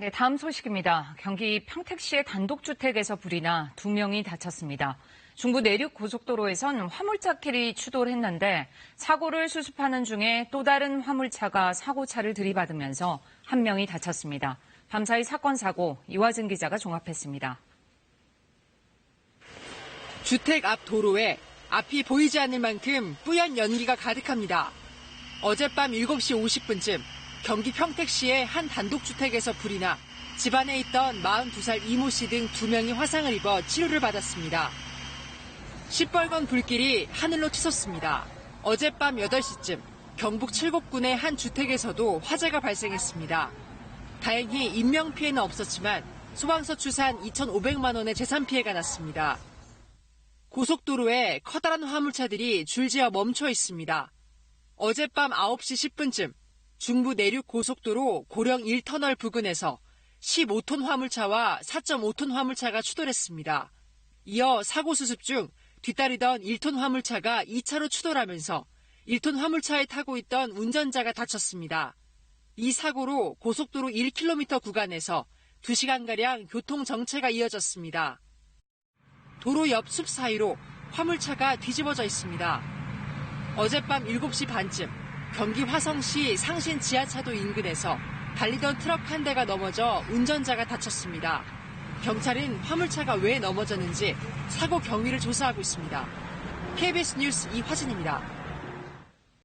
네, 다음 소식입니다. 경기 평택시의 단독주택에서 불이 나 두 명이 다쳤습니다. 중부 내륙 고속도로에선 화물차끼리 추돌 했는데 사고를 수습하는 중에 또 다른 화물차가 사고차를 들이받으면서 한 명이 다쳤습니다. 밤사이 사건 사고 이화진 기자가 종합했습니다. 주택 앞 도로에 앞이 보이지 않을 만큼 뿌연 연기가 가득합니다. 어젯밤 7시 50분쯤 경기 평택시의 한 단독주택에서 불이 나 집안에 있던 42살 이모 씨 등 두 명이 화상을 입어 치료를 받았습니다. 시뻘건 불길이 하늘로 치솟습니다. 어젯밤 8시쯤 경북 칠곡군의 한 주택에서도 화재가 발생했습니다. 다행히 인명피해는 없었지만 소방서 추산 2,500만 원의 재산 피해가 났습니다. 고속도로에 커다란 화물차들이 줄지어 멈춰 있습니다. 어젯밤 9시 10분쯤 중부 내륙 고속도로 고령 1터널 부근에서 15톤 화물차와 4.5톤 화물차가 추돌했습니다. 이어 사고 수습 중 뒤따르던 1톤 화물차가 2차로 추돌하면서 1톤 화물차에 타고 있던 운전자가 다쳤습니다. 이 사고로 고속도로 1km 구간에서 2시간가량 교통 정체가 이어졌습니다. 도로 옆 숲 사이로 화물차가 뒤집어져 있습니다. 어젯밤 7시 반쯤 경기 화성시 상신 지하차도 인근에서 달리던 트럭 한 대가 넘어져 운전자가 다쳤습니다. 경찰은 화물차가 왜 넘어졌는지 사고 경위를 조사하고 있습니다. KBS 뉴스 이화진입니다.